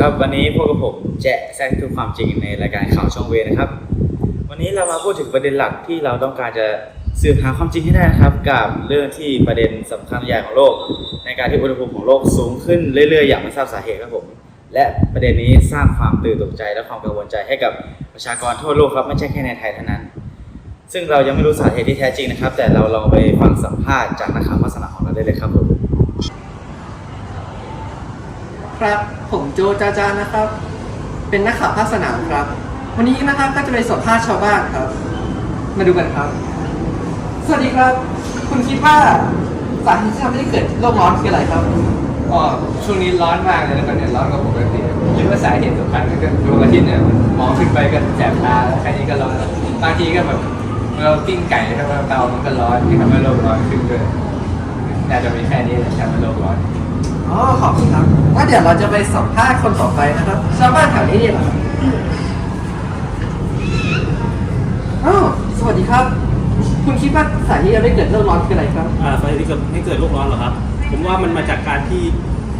ครับวันนี้พวกกับผมแจะแซกทุกความจริงในรายการข่าวช่องเวนะครับ วันนี้เรามาพูดถึงประเด็นหลักที่เราต้องการจะสืบหาความจริงให้ได้นะครับ กับเรื่องที่ประเด็นสำคัญใหญ่ของโลก ในการที่อุณหภูมิของโลกสูงขึ้นเรื่อยๆอย่างไม่ทราบสาเหตุครับผมและประเด็นนี้สร้างความตื่นตกใจและความกังวลใจให้กับประชากรทั่วโลกครับไม่ใช่แค่ในไทยเท่านั้น ซึ่งเรายังไม่รู้สาเหตุที่แท้จริงนะครับ แต่เราลองไปฟังสัมภาษณ์จากนักข่าวภาคสนาของเราได้เลยครับผม ครับผมโจจาจานะครับ เป็นนักข่าวภาคสนามครับ วันนี้นะครับก็จะไปสัมภาษณ์ชาวบ้านครับ มาดูกันครับ สวัสดีครับ คุณคิดว่าสาเหตุที่ทำให้เกิดโลกร้อนคืออะไรครับก็ช่วงนี้ร้อนมากเลยนะครับเนี่ยร้อนกว่าปกติคิดว่าสาเหตุสำคัญก็คือดวงอาทิตย์เนี่ยมันมองขึ้นไปก็แสบตาแล้วแค่นี้ก็ร้อนแล้วบางทีก็แบบเราปิ้งไก่ใช่ไหมเตามันก็ร้อนที่ทำให้โลกร้อนขึ้นด้วย น่าจะมีแค่นี้แหละทำให้โลกร้อนอ๋อขอบคุณครับว่าเดี๋ยวเราจะไปสัมภาษณ์คนต่อไปนะครับชาวบ้านแถวนี้เนี่ยเหรอครับอ้าวสวัสดีครับ คุณคิดว่าสาเหตุที่ทำให้เกิดโลกร้อนคืออะไรครับ อ่าสาเหตุที่เกิดให้เกิดโลกร้อนเหรอครับ ผมว่ามันมาจากการที่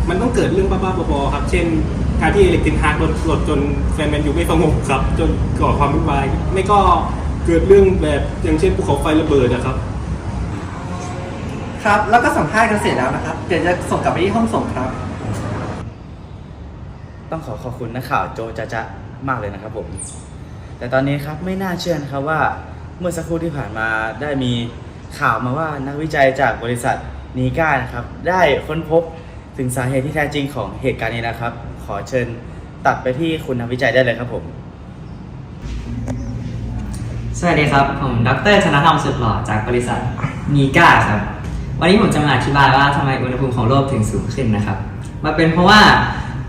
มันต้องเกิดเรื่องบ้าๆบอๆครับ เช่น การที่อิเล็กทริกฮาร์ดโดนกดจนแฟนแมนอยู่ไม่สงบครับ จนก่อความวุ่นวาย ไม่ก็เกิดเรื่องแบบอย่างเช่นภูเขาไฟระเบิดนะครับ ครับ แล้วก็สัมภาษณ์กันเสร็จแล้วนะครับ เดี๋ยวจะส่งกลับไปที่ห้องส่งครับ ต้องขอขอบคุณนักข่าวโจจะจะมากเลยนะครับผม แต่ตอนนี้ครับไม่น่าเชื่อนะครับว่าเมื่อสักครู่ที่ผ่านมาได้มีข่าวมาว่านักวิจัยจากบริษัทนีก้านะครับ ได้ค้นพบถึงสาเหตุที่แท้จริงของเหตุการณ์นี้นะครับ ขอเชิญตัดไปที่คุณนักวิจัยได้เลยครับผม สวัสดีครับ ผมดรธนธรรมสุดหล่อจากบริษัทนีก้าครับ วันนี้ผมจะมาอธิบายว่าทำไมอุณหภูมิของโลกถึงสูงขึ้นนะครับ มันเป็นเพราะว่า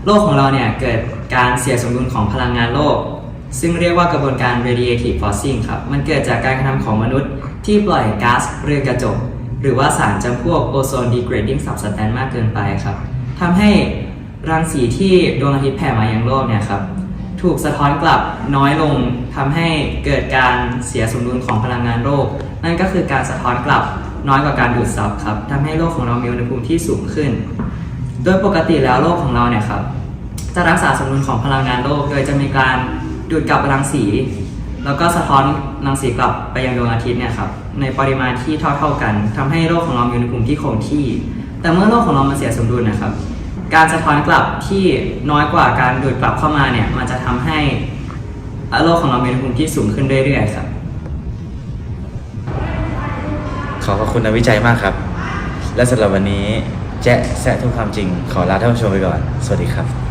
โลกของเราเนี่ยเกิดการเสียสมดุลของพลังงานโลก ซึ่งเรียกว่ากระบวนการ radiative forcing ครับ มันเกิดจากการกระทำของมนุษย์ที่ปล่อยก๊าซเรือนกระจก หรือว่าสารจำพวก ozone degrading substance มากเกินไปครับทำให้รังสีที่ดวงอาทิตย์แผ่มายังโลกเนี่ยครับถูกสะท้อนกลับน้อยลงทำให้เกิดการเสียสมดุลของพลังงานโลกนั่นก็คือการสะท้อนกลับ น้อยกว่าการดูดซับครับทำให้โลกของเรามีอุณหภูมิที่สูงขึ้น โดยปกติแล้วโลกของเราเนี่ยครับจะรักษาสมดุลของพลังงานโลก โดยจะมีการดูดกลับรังสี แล้วก็สะท้อนรังสีกลับไปยังดวงอาทิตย์เนี่ยครับในปริมาณที่เท่า ๆกันทำให้โลกของเรามีอุณหภูมิที่คงที่ แต่เมื่อโลกของเรามันเสียสมดุลนะครับ การสะท้อนกลับที่น้อยกว่าการดูดกลับเข้ามาเนี่ยมันจะทำให้โลกของเรามีอุณหภูมิที่สูงขึ้นเรื่อยๆครับ อขอบคุณนักวิจัยมากครับ และสำหรับวันนี้แจ๊ะแซะทุกความจริง ขอลาท่านผู้ชมไปก่อน สวัสดีครับ